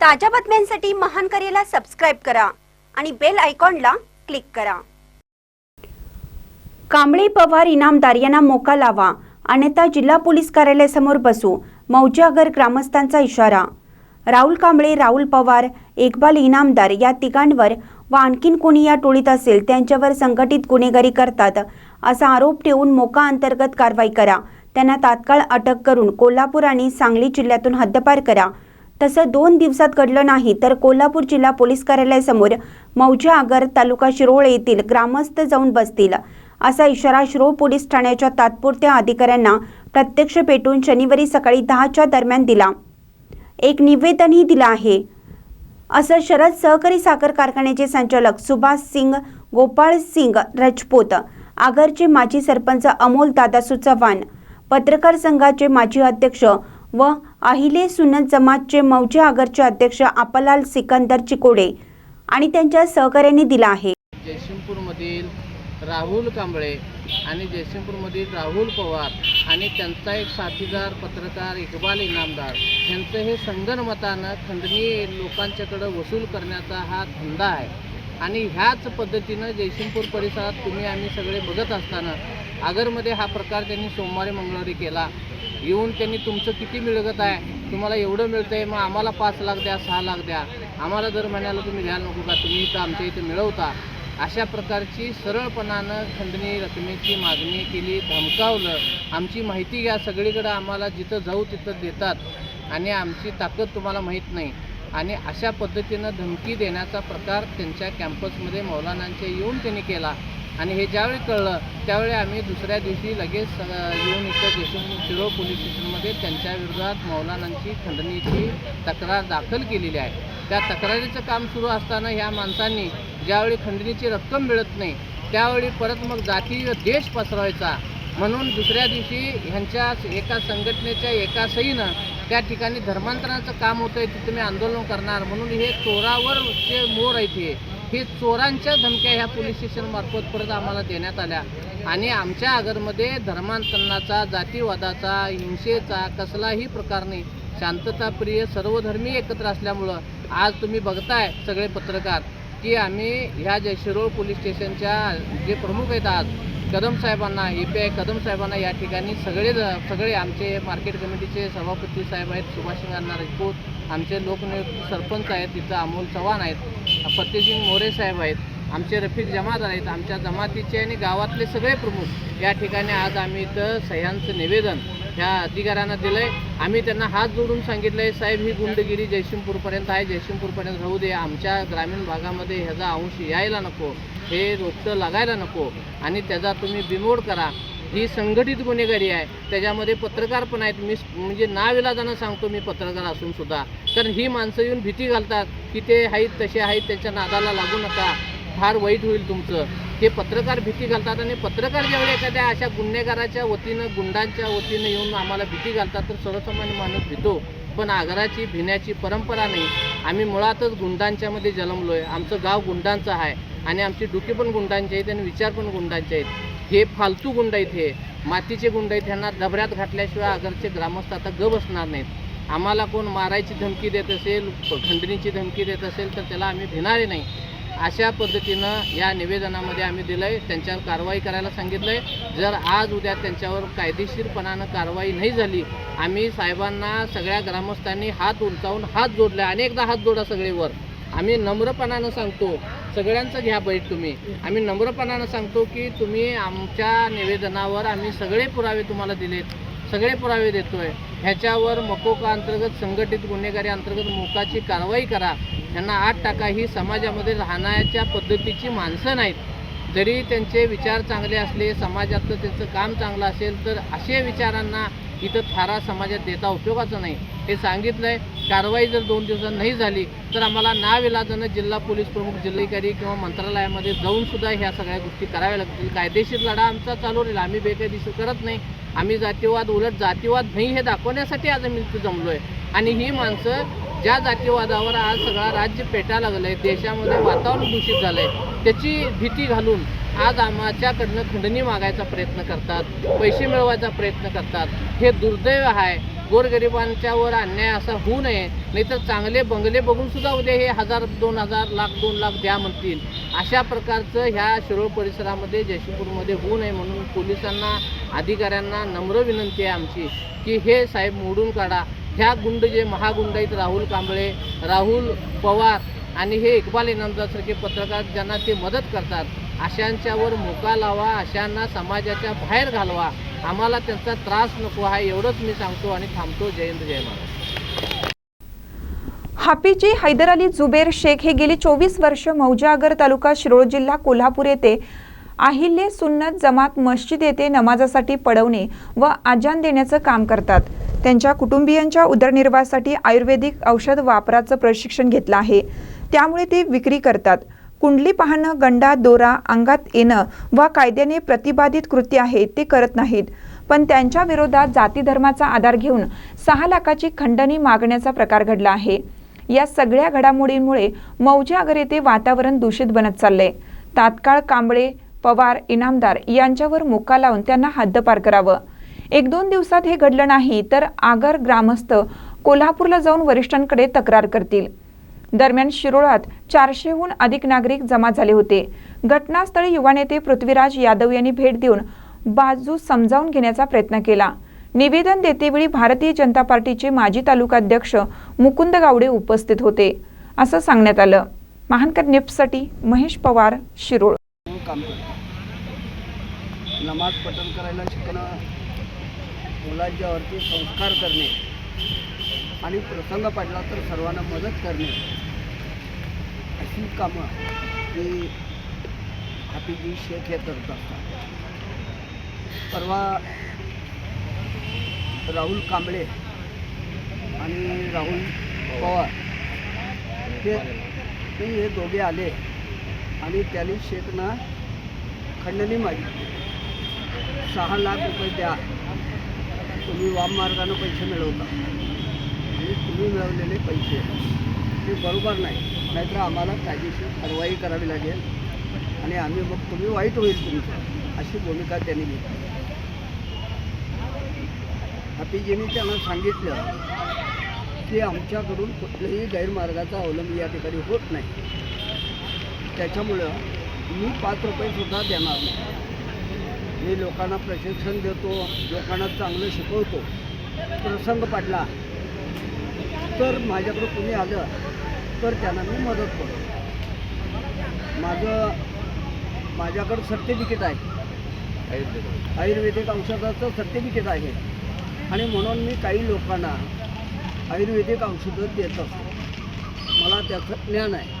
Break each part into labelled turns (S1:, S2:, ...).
S1: ताज्या बातम्यांसाठी महान करेला सबस्क्राईब करा आणि बेल आयकॉनला क्लिक करा. कांबळे पवार इनामदार यांना मोका लावा. अन्यथा जिल्हा पोलीस कार्यालयासमोर बसू. मौजागर ग्रामस्थांचा इशारा. राहुल कांबळे राहुल पवार एकबाल इनामदार या तिघांवर व आणखीन कोणी या टोळीत असेल त्यांच्यावर संघटित गुन्हेगारी करतात असा आरोप ठेवून मोका अंतर्गत कारवाई करा. त्यांना तात्काळ अटक करून कोल्हापूर आणि सांगली जिल्ह्यातून हद्दपार करा. तसं दोन दिवसात घडलं नाही तर कोल्हापूर जिल्हा पोलीस कार्यालयासमोर मौजा आगर तालुका शिरोळ येथील ग्रामस्थ जाऊन बसतील. असा इशारा शिरोळ पोलीस ठाण्याच्या तात्पुरत्या अधिकाऱ्यांना प्रत्यक्ष पेटून शनिवारी सकाळी दहाच्या दरम्यान दिला. एक निवेदनही दिलं आहे. असं शरद सहकारी साखर कारखान्याचे संचालक सुभाष सिंग गोपाळ सिंग राजपूत आगरचे माजी सरपंच अमोल दादासू चव्हाण पत्रकार संघाचे माजी अध्यक्ष व अहिले सुन्नत जमातचे मौजे आगरचे अध्यक्ष आपलाल सिकंदर चिकोडे आणि त्यांच्या सहकार्याने दिला आहे.
S2: जयसिंगपूरमधील राहुल कांबळे आणि जयसिंगपूरमधील राहुल पवार आणि त्यांचा एक साथीदार पत्रकार इकबाल इनामदार यांचं हे संगनमतानं खंडणी लोकांच्याकडं वसूल करण्याचा हा धंदा आहे. आणि ह्याच पद्धतीनं जयसिंगपूर परिसरात तुम्ही आम्ही सगळे बघत असताना आगरमध्ये हा प्रकार त्यांनी सोमवारी मंगळवारी केला. येऊन त्यांनी तुमचं किती मिळत आहे? तुम्हाला एवढं मिळतं आहे मग आम्हाला पाच लाख द्या सहा लाख द्या. आम्हाला दर महिन्याला तुम्ही द्यायला नको का? तुम्ही इथं आमच्या इथं मिळवता. अशा प्रकारची सरळपणानं खंडणी रकमेची मागणी केली धमकावलं. आमची माहिती घ्या सगळीकडं आम्हाला जिथं जाऊ तिथं देतात. आणि आमची ताकद तुम्हाला माहीत नाही. आणि अशा पद्धतीनं धमकी देण्याचा प्रकार त्यांच्या कॅम्पसमध्ये मौलानांच्या येऊन त्यांनी केला. आणि हे ज्यावेळी कळलं त्यावेळी आम्ही दुसऱ्या दिवशी लगेच येऊन इथं देशमुख शिरो पोलीस स्टेशनमध्ये त्यांच्या विरोधात मौलानांची खंडणीची तक्रार दाखल केलेली आहे. त्या तक्रारीचं काम सुरू असताना ह्या माणसांनी ज्यावेळी खंडणीची रक्कम मिळत नाही त्यावेळी परत मग जातीय देश पसरवायचा. म्हणून दुसऱ्या दिवशी ह्यांच्या एका संघटनेच्या एका सहीनं त्या ठिकाणी धर्मांतराचं काम होतं आहे तिथे मी आंदोलन करणार. म्हणून हे चोरावर जे मोर आहेत हे. ही चोरांच्या धमक्या ह्या पोलीस स्टेशनमार्फत परत आम्हाला देण्यात आल्या. आणि आमच्या आगरमध्ये धर्मांतरणाचा जातीवादाचा हिंसेचा कसलाही प्रकार नाही. शांतताप्रिय सर्वधर्मी एकत्र असल्यामुळं आज तुम्ही बघताय सगळे पत्रकार की आम्ही ह्या जे शिरोळ पोलीस स्टेशनच्या जे प्रमुख आहेत आज कदम साहेबांना ए पी आय कदम साहेबांना या ठिकाणी सगळे सगळे आमचे मार्केट कमिटीचे सभापती साहेब आहेत सुभाषिंगांना राजपूत आमचे लोकनियुक्त सरपंच आहेत तिथं अमोल चव्हाण आहेत. फतेहसिंग मोरे साहेब आहेत आमचे रफिक जमादार आहेत आमच्या जमातीचे आणि गावातले सगळे प्रमुख. या ठिकाणी आज आम्ही इथं सह्यांचं निवेदन ह्या अधिकाऱ्यांना दिलं आहे आम्ही त्यांना हात जोडून सांगितलं आहे साहेब ही गुंडगिरी जयसिंगपूरपर्यंत आहे जयसिंगपूरपर्यंत राहू दे. आमच्या ग्रामीण भागामध्ये ह्याचा अंश यायला नको हे रोपटं लागायला नको आणि त्याचा तुम्ही बिमोड करा. ही संघटित गुन्हेगारी आहे. त्याच्यामध्ये पत्रकार पण आहेत. मी म्हणजे नाविलाजानं सांगतो मी पत्रकार असून सुद्धा. कारण ही माणसं येऊन भीती घालतात की ते आहेत तसे आहेत त्यांच्या नादाला लागू नका. फार वाईट होईल तुमचं. हे पत्रकार भीती घालतात आणि पत्रकार ज्यावेळी एखाद्या अशा गुन्हेगाराच्या वतीनं गुंडांच्या वतीनं येऊन आम्हाला भीती घालतात तर सर्वसामान्य माणूस भीतो. पण आगाराची भिण्याची परंपरा नाही. आम्ही मुळातच गुंडांच्यामध्ये जन्मलो आहे आमचं गाव गुंडांचं आहे. आणि आमची डुकी पण गुंडांची आहेत आणि विचार पण गुंडांचे आहेत. हे फालतू गुंड आहेत हे. मातीचे गुंड आहेत ह्यांना डबऱ्यात घातल्याशिवाय आगरचे ग्रामस्थ आता ग बसणार नाहीत. आम्हाला कोण मारायची धमकी देत असेल खंडणीची धमकी देत असेल तर त्याला आम्ही भिणारे नाही. अशा पद्धतीनं या निवेदनामध्ये आम्ही दिलं आहे त्यांच्यावर कारवाई करायला सांगितलं आहे जर आज उद्या त्यांच्यावर कायदेशीरपणानं कारवाई नाही झाली आम्ही साहेबांना सगळ्या ग्रामस्थांनी हात उंचावून हात जोडले अनेकदा हात जोडा सगळेवर. आम्ही नम्रपणानं सांगतो सगळ्यांचं घ्या बैठ तुम्ही. आम्ही नम्रपणानं सांगतो की तुम्ही आमच्या निवेदनावर आम्ही सगळे पुरावे तुम्हाला दिलेत. सगळे पुरावे देतोय. ह्याच्यावर मकोका अंतर्गत संघटित गुन्हेगारी अंतर्गत मोकाची कारवाई करा. यांना आठ टाका. ही समाजामध्ये राहण्याच्या पद्धतीची माणसं नाहीत. जरी त्यांचे विचार चांगले असले समाजातलं त्यांचं काम चांगलं असेल तर असे विचारांना इथं थारा समाजात देता उपयोगाचं नाही. हे सांगितलं आहे कारवाई जर दोन दिवसात नाही झाली तर आम्हाला नाविलाजानं जिल्हा पोलीस प्रमुख जिल्हाधिकारी किंवा मंत्रालयामध्ये जाऊन सुद्धा ह्या सगळ्या गोष्टी कराव्या लागतील. कायदेशीर लढा आमचा चालू राहील. आम्ही बेकायदेशीर करत नाही. आम्ही जातीवाद उलट जातीवाद नाही हे दाखवण्यासाठी आज आम्ही इथे जमलो आहे आणि ही माणसं ज्या जातीवादावर आज सगळा राज्य पेटा लागलं आहे देशामध्ये वातावरण दूषित झालं आहे त्याची भीती घालून आज आमच्याकडनं खंडणी मागायचा प्रयत्न करतात पैसे मिळवायचा प्रयत्न करतात. हे दुर्दैव आहे. गोरगरिबांच्यावर अन्याय असा होऊ नये नाहीतर चांगले बंगले बघून सुद्धा उद्या हे हजार दोन हजार लाख दोन लाख द्या म्हणतील. अशा प्रकारचं ह्या शिरोळ परिसरामध्ये जयसिंगपूरमध्ये होऊ नये म्हणून पोलिसांना अधिकाऱ्यांना नम्र विनंती आहे आमची की हे साहेब मोडून काढा. ह्या गुंड जे महागुंड आहेत राहुल कांबळे राहुल पवार आणि हे इक्बाल इनामदारसारखे पत्रकार ज्यांना ते मदत करतात अशांच्यावर मोका लावा अशांना समाजाच्या बाहेर घालवा. आम्हाला त्यांचा त्रास नको हा एवढंच मी सांगतो आणि थांबतो. जय जय महाराज
S3: हापीचे हैदर अली जुबेर शेख हे गेली चोवीस वर्ष मौजागर तालुका शिरोळ जिल्हा कोल्हापूर येथे आहिल्ले सुन्नत जमात मस्जिद येथे नमाजासाठी पडवणे व आजान देण्याचं काम करतात. त्यांच्या कुटुंबियांच्या उदरनिर्वाहासाठी आयुर्वेदिक औषध वापराचं प्रशिक्षण घेतलं आहे. त्यामुळे ते विक्री करतात. कुंडली पाहणं गंडा दोरा अंगात येणं वा कायद्याने प्रतिबाधित कृती आहे ते करत नाहीत. पण त्यांच्या विरोधात जाती धर्माचा आधार घेऊन सहा लाखाची खंडणी मागण्याचा प्रकार घडला आहे. या सगळ्या घडामोडींमुळे मौजागर येथे वातावरण दूषित बनत चाललंय. तात्काळ कांबळे पवार इनामदार यांच्यावर मुक्का लावून त्यांना हद्दपार करावं. एक दोन दिवसात हे घडलं नाही तर आगर ग्रामस्थ कोल्हापूरला जाऊन वरिष्ठांकडे तक्रार करतील. दरम्यान शिरोळात चारशेहून अधिक नागरिक जमा झाले होते. घटनास्थळी युवा नेते पृथ्वीराज यादव यांनी भेट देऊन बाजू समजावून घेण्याचा प्रयत्न केला. निवेदन देतेवेळी भारतीय जनता पार्टीचे माजी तालुकाध्यक्ष मुकुंद गावडे उपस्थित होते. असं सांगण्यात आलं. महानकर निप्ससाठी महेश पवार शिरोळ.
S4: नमाज पठण करायला शिकणं मुलांच्यावरती संस्कार करणे. आणि प्रसंग पडला तर सर्वांना मदत करणे. अशी कामं मी हाफिजी शेख हे करत असतात. परवा राहुल कांबळे आणि राहुल पवार हे ते हे दोघे आले आणि त्यांनी शेखना खंडणी मागितली सहा लाख रुपये द्या. तुम्ही वाम मार्गानं पैसे मिळवता. तुम्ही मिळवलेले पैसे. ते बरोबर नाही. नाहीतर आम्हाला कायदेशीर कारवाई करावी लागेल. आणि आम्ही मग तुम्ही वाईट होईल तुमचं अशी भूमिका त्यांनी घेतली. हाफिजींनी त्यांना सांगितलं की आमच्याकडून कुठल्याही गैरमार्गाचा अवलंब या ठिकाणी होत नाही. त्याच्यामुळं मी पाच रुपयेसुद्धा देणार नाही. मी लोकांना प्रशिक्षण देतो लोकांना चांगलं शिकवतो. प्रसंग पडला. तर माझ्याकडं कुणी आलं तर त्यांना मी मदत करतो. माझं माझ्याकडं सर्टिफिकेट आहे. आयुर्वेदिक औषधाचं सर्टिफिकेट आहे. आणि म्हणून मी काही लोकांना आयुर्वेदिक औषधं देत असतो. मला त्याचं ज्ञान आहे.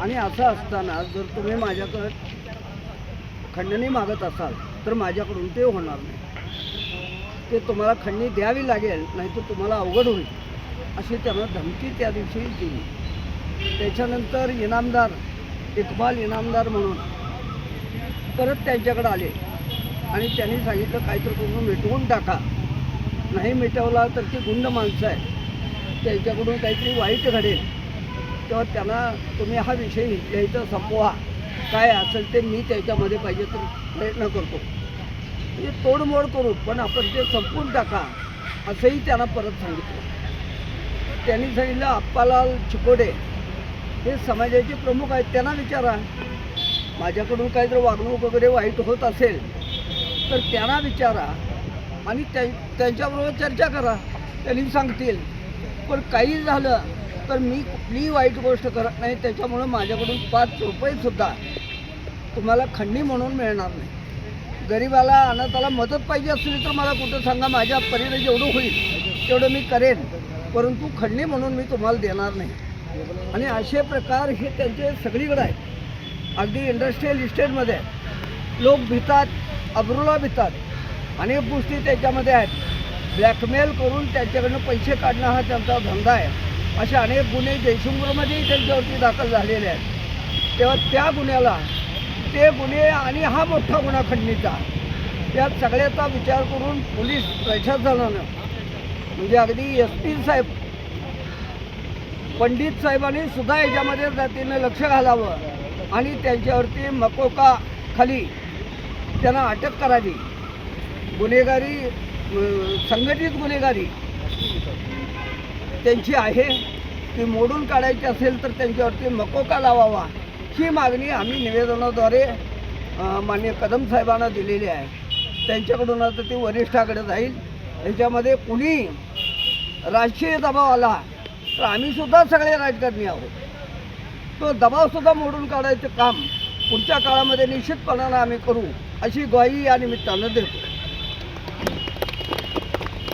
S4: आणि असं असताना जर तुम्ही माझ्याकडं खंडणी मागत असाल तर माझ्याकडून ते होणार नाही. ते तुम्हाला खंडणी द्यावी लागेल नाही तर तुम्हाला अवघड होईल. अशी त्यांना धमकी त्या दिवशी दिली. त्याच्यानंतर इनामदार इकबाल इनामदार म्हणून परत त्यांच्याकडे आले. आणि त्यांनी सांगितलं काहीतरी करून मिटवून टाका. नाही मिटवला तर ती गुंड माणसं आहे त्यांच्याकडून काहीतरी वाईट घडेल. तेव्हा त्यांना तुम्ही हा विषय इथल्या इथं संपवा. काय असेल ते मी त्याच्यामध्ये पाहिजे तर प्रयत्न करतो. म्हणजे तोडमोड करू पण आपण ते संपवून टाका. असंही त्यांना परत सांगितलं. त्यांनी सांगितलं अप्पालाल चिकोडे हे समाजाचे प्रमुख आहेत त्यांना विचारा. माझ्याकडून काहीतरी वागणूक वगैरे वाईट होत असेल तर त्यांना विचारा आणि त्या त्यांच्याबरोबर चर्चा करा. त्यांनी सांगतील पण काही झालं तर मी कुठलीही वाईट गोष्ट करत नाही त्याच्यामुळं माझ्याकडून पाच रुपयेसुद्धा तुम्हाला खंडणी म्हणून मिळणार नाही. गरिबाला अनाथाला मदत पाहिजे असली तर मला कुठं सांगा माझ्या परीने जेवढं होईल तेवढं मी करेन. परंतु खंडणी म्हणून मी तुम्हाला देणार नाही. आणि असे प्रकार हे त्यांचे सगळीकडे आहेत. अगदी इंडस्ट्रीयल इस्टेटमध्ये लोक भितात अब्रुला भितात. अनेक गोष्टी त्याच्यामध्ये आहेत. ब्लॅकमेल करून त्यांच्याकडनं पैसे काढणं हा त्यांचा धंदा आहे. असे अनेक गुन्हे जयशंकरमध्येही त्यांच्यावरती दाखल झालेले आहेत. तेव्हा त्या गुन्ह्याला ते गुन्हे आणि हा मोठा गुन्हा खंडणीचा. त्यात सगळ्याचा विचार करून पोलीस प्रशासनानं म्हणजे अगदी एस पी साहेब पंडित साहेबांनी सुद्धा याच्यामध्ये जातीनं लक्ष घालावं आणि त्यांच्यावरती मकोका खाली त्यांना अटक करावी. गुन्हेगारी संघटित गुन्हेगारी त्यांची आहे. ती मोडून काढायची असेल तर त्यांच्यावरती मकोका लावावा. ही मागणी आम्ही निवेदनाद्वारे मान्य माननीय कदम साहेबांना दिलेली आहे. त्यांच्याकडून आता ती वरिष्ठाकडे जाईल. याच्यामध्ये कुणी राजकीय दबाव आला तर आम्ही सुद्धा सगळे राजकारणी आहोत. तो दबावसुद्धा मोडून काढायचं काम पुढच्या काळामध्ये निश्चितपणानं आम्ही करू अशी ग्वाही या निमित्तानं देतो.